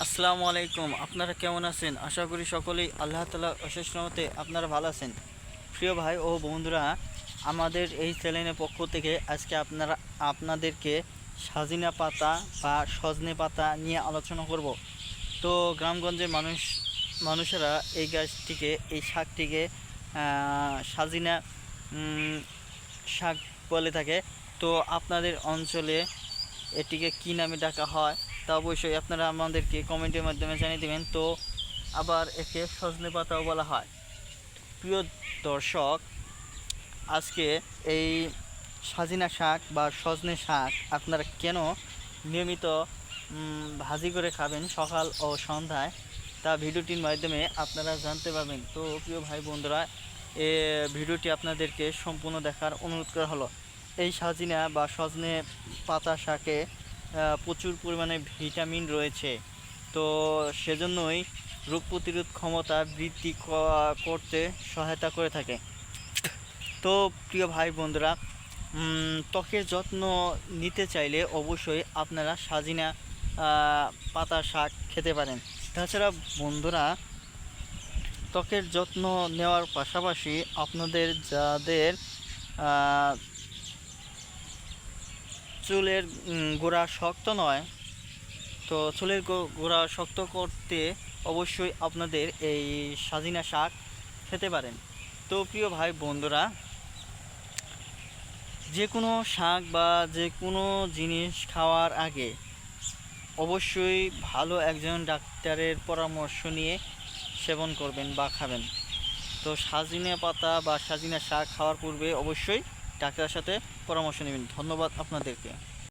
আসসালামু আলাইকুম, আপনারা কেমন আছেন? আশা করি সকলেই আল্লাহ তালা অশেষ রহমতে আপনারা ভালো আছেন। প্রিয় ভাই ও বন্ধুরা, আমাদের এই চ্যানেলের পক্ষ থেকে আজকে আপনারা, আপনাদেরকে সাজিনা পাতা বা সজনে পাতা নিয়ে আলোচনা করব। তো গ্রামগঞ্জের মানুষ, মানুষেরা এই গাছটিকে, এই শাকটিকে সাজিনা শাক বলে থাকে। তো আপনাদের অঞ্চলে এটিকে কী নামে ডাকা হয়? তা অবশ্যই আপনারা আমাদেরকে কমেন্টের মাধ্যমে জানিয়ে দেবেন। তো আবার একে সজনে পাতাও বলা হয়। প্রিয় দর্শক, আজকে এই সাজিনা শাক বা সজনে শাক আপনারা কেন নিয়মিত ভাজি করে খাবেন সকাল ও সন্ধ্যায়? তা ভিডিওটির মাধ্যমে আপনারা জানতে পারবেন। তো প্রিয় ভাই বন্ধুরা, এ ভিডিওটি আপনাদেরকে সম্পূর্ণ দেখার অনুরোধ করা হলো। এই সাজিনা বা সজনে পাতা শাকে প্রচুর পরিমাণে ভিটামিন রয়েছে। তো সেজন্যই রোগ প্রতিরোধ ক্ষমতা বৃদ্ধি করতে সহায়তা করে থাকে। তো প্রিয় ভাই বন্ধুরা ত্বকের যত্ন নিতে চাইলে অবশ্যই আপনারা সাজিনা পাতা শাক খেতে পারেন। তাছাড়া বন্ধুরা, ত্বকের যত্ন নেওয়ার পাশাপাশি আপনাদের যাদের চুলের গোড়া শক্ত নয়। তো চুলের গোড়া শক্ত করতে অবশ্যই আপনাদের এই সাজিনা শাক খেতে পারেন। তো প্রিয় ভাই বন্ধুরা যে কোনো শাক বা যে কোনো জিনিস খাওয়ার আগে অবশ্যই ভালো একজন ডাক্তারের পরামর্শ নিয়ে সেবন করবেন বা খাবেন। তো সাজিনা পাতা বা সাজিনা শাক খাওয়ার পূর্বে অবশ্যই ডাক্তারের সাথে পরামর্শ নেবেন। ধন্যবাদ আপনাদেরকে।